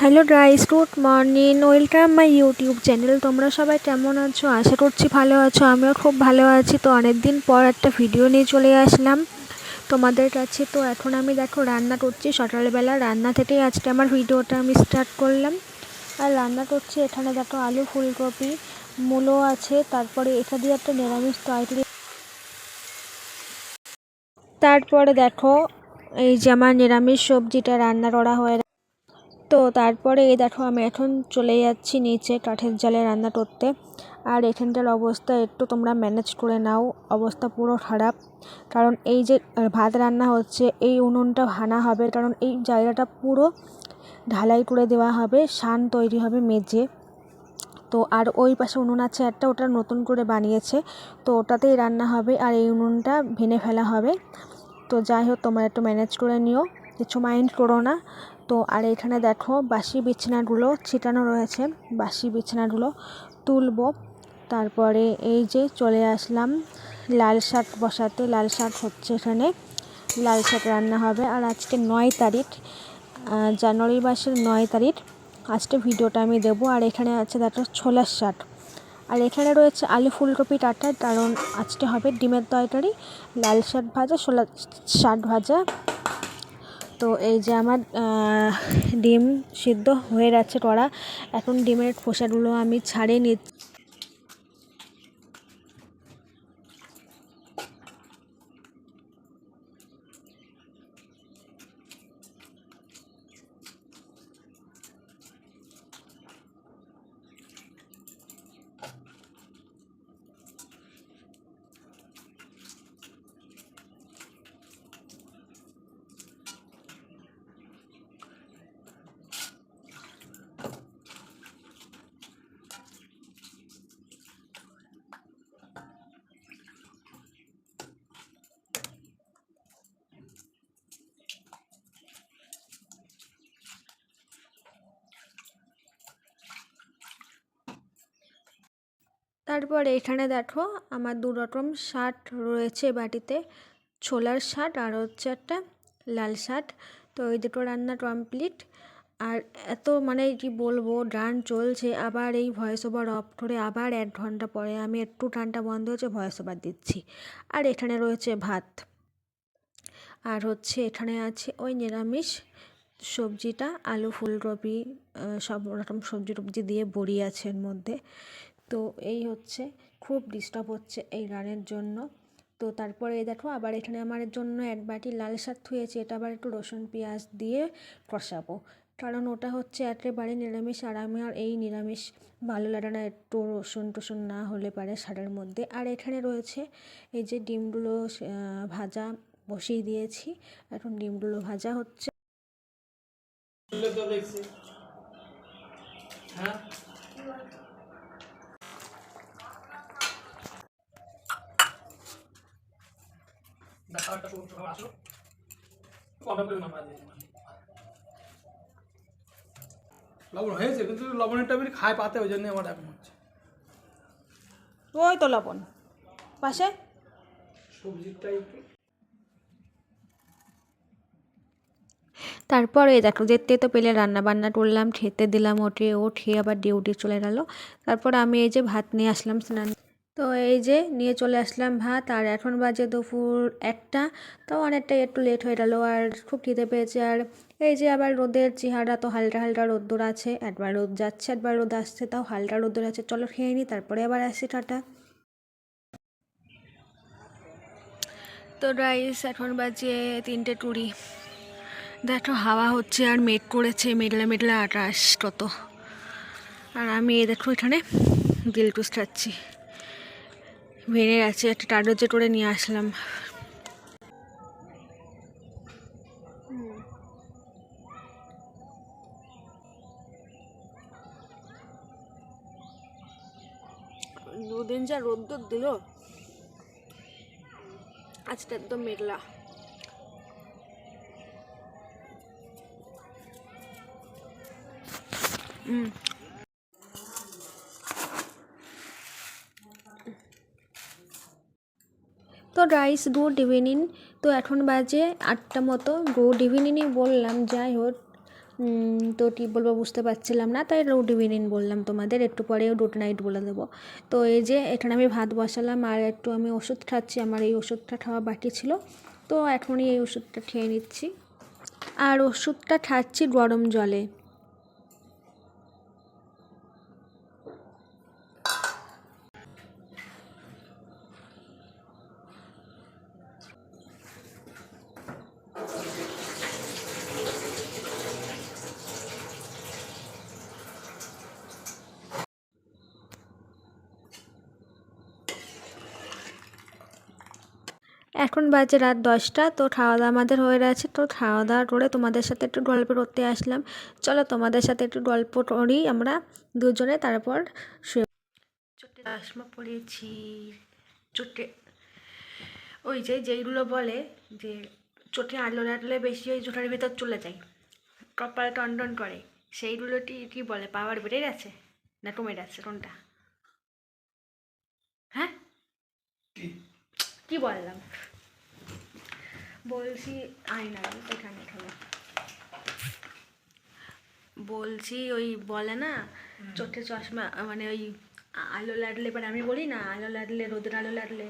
Hello guys good morning welcome my YouTube channel তোমরা সবাই কেমন আছো? আশা করছি ভালো আছো। আমিও খুব ভালো আছি। তো অনেক দিন পর একটা ভিডিও নিয়ে চলে আসলাম। তোমাদের কাছে তো এখন আমি দেখো রান্না করছি। সকালবেলা রান্না থেকেই আজকে আমার ভিডিওটা আমি স্টার্ট করলাম। আর রান্না করছি এখানে দেখো আলু, ফুলকপি, মূলো আছে। তারপরে এটা দিয়ে একটা নিরামিষ তরকারি। তারপরে দেখো এই যে আমার নিরামিষ সবজিটা রান্না করা হয়ে তো তারপরে এই দেখো আমি এখন চলে যাচ্ছি নিচে কাঠের জালে রান্না করতে। আর এখানটার অবস্থা একটু তোমরা ম্যানেজ করে নাও। অবস্থা পুরো খারাপ। কারণ এই যে ভাত রান্না হচ্ছে, এই উনুনটা ভাঙা হবে। কারণ এই জায়গাটা পুরো ঢালাই করে দেওয়া হবে, শান তৈরি হবে মেঝে। তো আর ওই পাশে উনুন আছে একটা, ওটা নতুন করে বানিয়েছে। তো ওটাতেই রান্না হবে আর এই উনুনটা ভেঙে ফেলা হবে। তো যাই হোক, তোমরা একটু ম্যানেজ করে নিও। কিছু মাইন্ড করো না। তো আর এখানে দেখো, বাসি বিছানাগুলো ছিটানো রয়েছে। বাসি বিছানাগুলো তুলবো। তারপরে এই যে চলে আসলাম, লাল শাক বসাতে। লাল শাক হচ্ছে এখানে। লাল শাক রান্না হবে। আর আজকে নয় তারিখ জানুয়ারি মাসের নয় তারিখ। আজকে ভিডিওটা আমি দেবো। আর এখানে আছে দেখো ছোলার শাক। আর এখানে রয়েছে আলু ফুলকপি টাটা। কারণ আজকে হবে ডিমের তরকারি, লাল শাক ভাজা ছোলা শাক ভাজা। তো এই যে আমার ডিম সিদ্ধ হয়ে যাচ্ছে কড়া। এখন ডিমের খোসাগুলো আমি ছাড়িয়ে নিচ্ছি। তারপর এখানে দেখো আমার দু রকম শার্ট রয়েছে বাটিতে। ছোলার শার্ট আর হচ্ছে একটা লাল শার্ট। তো এই দুটো রান্না কমপ্লিট আর এত মানে কি বলব, গান চলছে। আবার এই ভয়েস ওভার অফ করে আবার এক ঘণ্টা পরে আমি একটু গানটা বন্ধ হচ্ছে ভয়েস ওভার দিচ্ছি। আর এখানে রয়েছে ভাত। আর হচ্ছে এখানে আছে ওই নিরামিষ সবজিটা, আলু ফুলকপি সব রকম সবজি টবজি দিয়ে বড়ি আছে এর মধ্যে। তো এই হচ্ছে, খুব ডিস্টার্ব হচ্ছে এই গানের জন্য। তো তারপরে দেখো, আবার এখানে আমার জন্য এক বাটি লাল শাক থুয়েছে এটা আবার একটু রসুন পেঁয়াজ দিয়ে কষাবো। কারণ ওটা হচ্ছে একেবারে নিরামিষ, আর আমি আর এই নিরামিষ ভালো লাগে না, একটু রসুন টসুন না হলে পারে শাকের মধ্যে। আর এখানে রয়েছে এই যে ডিমগুলো ভাজা বসিয়ে দিয়েছি। এখন ডিমগুলো ভাজা হচ্ছে। হ্যাঁ? করে দিয়ে লবণ হয়েছে কিন্তু লবণের খায় পাতে ওই জন্য আমার এমন হচ্ছে। ওই তো লবণ। পাশে? সবজিটা একটু। তারপরে দেখো দেখতে তো পেলে রান্না বান্না করলাম খেতে দিলাম ওঠে ও খেয়ে আবার ডিউটি চলে গেল। তারপর আমি এই যে ভাত নিয়ে আসলাম স্নান তো এই যে নিয়ে চলে আসলাম ভাত, আর এখন বাজে দুপুর একটা, তো অনেকটা একটু লেট হয়ে গেল, আর খুব খিদে পেয়েছে। আর এই যে আবার রোদের চেহারা, তো হালকা হালকা রোদ্দুর আছে, একবার রোদ যাচ্ছে, একবার রোদ আসছে, তাও হালকা রোদ্দুর আছে। চলো খেয়ে নিই তারপরে আবার আসছি টাটা। তো রাইস এখন বাজে তিনটে টুরি দেখো, হাওয়া হচ্ছে আর মেঘ করেছে, মেঘলা মেঘলা আকাশ কত। আর আমি দেখো এখানে গিলটুস খাচ্ছি। ভেঙে গেছে একটা টাডোজে করে নিয়ে আসলাম। দুদিন যা রোদ্দুর দিল। আজকে একদম মেঘলা। হুম তো রাইস গুড ইভিনিং তো এখন বাজে আটটা মতো। গুড ইভিনিংই বললাম, যাই হোক তো কী বলব বুঝতে পারছিলাম না, তাই রুটি বিনিন বললাম তোমাদের, একটু পরেও রুট নাইট বলে দেবো। তো এই যে, এখানে আমি ভাত বসালাম, আর একটু আমি ওষুধ খাচ্ছি, আমার এই ওষুধটা খাওয়া বাকি ছিল। তো এখনই এই ওষুধটা খেয়ে নিচ্ছি। আর ওষুধটা খাচ্ছি গরম জলে। এখন বাজে রাত দশটা তো খাওয়া দাওয়া আমাদের হয়ে গেছে। তো খাওয়া দাওয়া করে তোমাদের সাথে একটু গল্প করতে আসলাম। চলো তোমাদের সাথে একটু গল্প করি আমরা দুজনে তারপর শুয়ে চোটে চশমা পড়েছি চোটে ওই যে যেইগুলো বলে যে চোখে আলো লাগলে বেশি ওই চোখের ভিতর চলে যায় কপাল টনটন করে। সেইগুলো কি কি বলে? পাওয়ার বেড়ে গেছে? না কমে গেছে? কোনটা? হ্যাঁ? কি বললাম? বলছি আয়না এখানে এখানে। বলছি ওই বলে না চোখে চশমা মানে ওই আলো লাগলে পরে আমি বলি না আলো লাগলে রোদের আলো লাগলে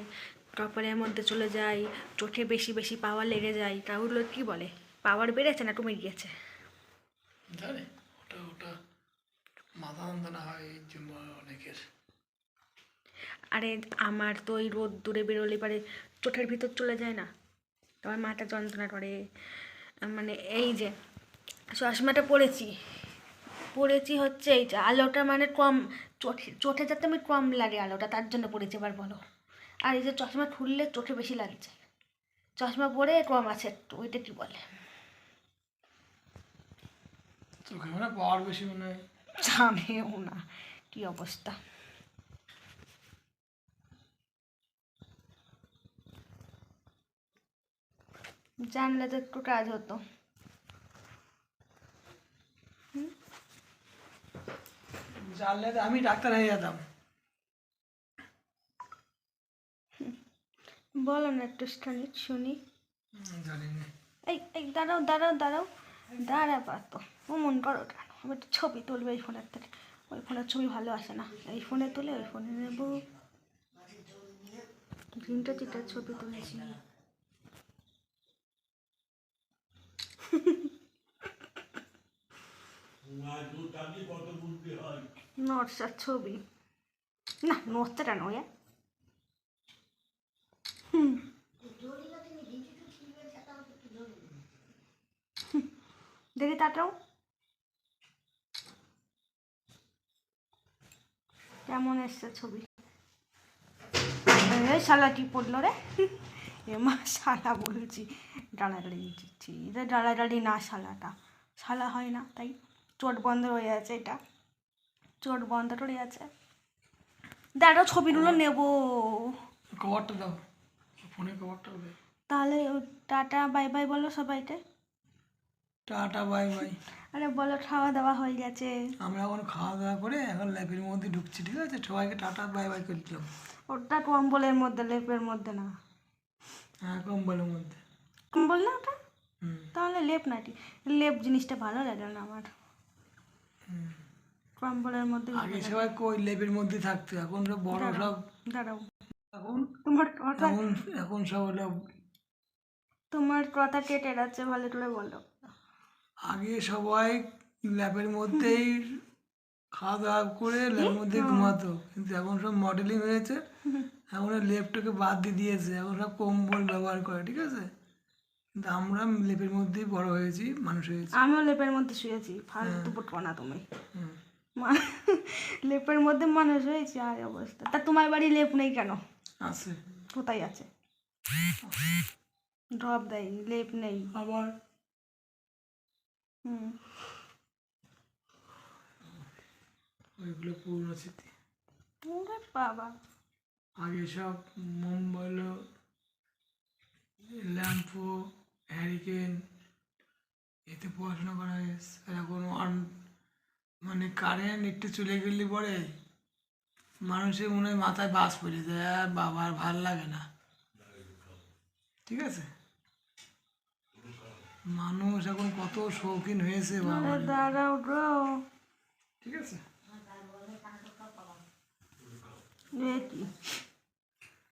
কপালের মধ্যে চলে যায় চোখে বেশি বেশি পাওয়ার লেগে যায়। তা ওগুলো কী বলে? পাওয়ার বেড়েছে না কমে গিয়েছে? জানে ওটা ওটা মাথা যন্ত্রণা হয় এই জন্য অনেকের। আরে আমার তো ওই রোদ দূরে বেরোলে পরে চোখের ভিতর চলে যায় না। তোমার মাথা যন্ত্রণা করে। মানে এই যে চশমাটা পরেছি। পরেছি হচ্ছে এই যে আলোটা মানে কম চোখে চোখে যাতে আমি কম লাগে আলোটা তার জন্য পরেছি এবার বলো। আর এই যে চশমা খুললে চোখে বেশি লাগছে। চশমা পরে কম আছে একটু ওইটা কি বলে? চোখে মানে পাওয়ার বেশি মনে হয়। না কি অবস্থা। জানলে তো একটু কাজ হতো। জানলে তো আমি ডাক্তার হয়ে যেতাম। বলো না একটু স্থানিক শুনি। এই এই দাঁড়াও দাঁড়াও দাঁড়াও। দাঁড়া পারতো মন করো কেন? আমি একটু ছবি তুলবো এই ফোনের থেকে। ওই ফোনের ছবি ভালো আসে না। এই ফোনে তুলে ওই ফোনে নেব। তিনটা চিটার ছবি তুলেছি। নটসার ছবি। না নড়ছেটা নয় দেখি তাটাও কেমন এসছে ছবি? এই শালা কি পড়ল রে? মা শালা বলছি, ডালাডালি দিচ্ছি এটা ডালাডালি না শালাটা। শালা হয় না, তাই? চোট বন্ধ হয়ে আছে এটা। চোট বন্ধ করে আছে। দাঁড়াও ছবিগুলো নেব। কভারটা দাও। ফোনে কভারটা দে। তাহলে টাটা বাই বাই বলো সবাইকে। Tata bye bye. আরে বলো খাওয়া দাওয়া হয়ে গেছে। আমরা এখন খাওয়া দাওয়া করে এখন লেপের মধ্যে ঢুকছি ঠিক আছে? সবাইকে টাটা বাই বাই করছিলাম ওটা কম্বলের মধ্যে লেপের মধ্যে না। হ্যাঁ কম্বলের মধ্যে। কম্বল না ওটা? তাহলে লেপ নাটি লেপ জিনিসটা ভালো লাগে না আমার। কম্বলের মধ্যে আগে সবাই কই মধ্যে থাকতো এখন সব বড় সব দাঁড়াও। এখন তোমার কথা এখন এখন সব হলো তোমার কথা কেটে যাচ্ছে ভালো করে বলো। আগে সবাই ল্যাবের মধ্যেই খাওয়া দাওয়া করে ল্যাবের মধ্যে ঘুমাতো কিন্তু এখন সব মডেলিং হয়েছে। এখন লেপটাকে বাদ দিয়ে দিয়েছে এখন সব কম্বল ব্যবহার করে ঠিক আছে? কিন্তু আমরা লেপের মধ্যেই বড় হয়েছি মানুষ হয়েছি। আমিও লেপের মধ্যে শুয়েছি ফালতু বুটকো না তুমি। লেপের মধ্যে মানুষ হয়েছি আর অবস্থা। তা তোমার বাড়ি লেপ নেই কেন? আছে। কোথায় আছে? ড্রপ দেয় লেপ নেই। আবার? হুম। ওইগুলো পুরনো স্মৃতি। বাবা। আগে সব মোমবাইল ল্যাম্পো হ্যারিকেন এতে পড়াশোনা করা হয়েছে। আর এখন মানে কারেন্ট একটু চলে গেলে পরে মানুষের মনে হয় মাথায় বাস পড়ে যায় আর বাবা আর ভালো লাগে না। ঠিক আছে? মানুষ এখন কত শৌখিন হয়েছে বাবা দাঁড়াও ঠিক আছে?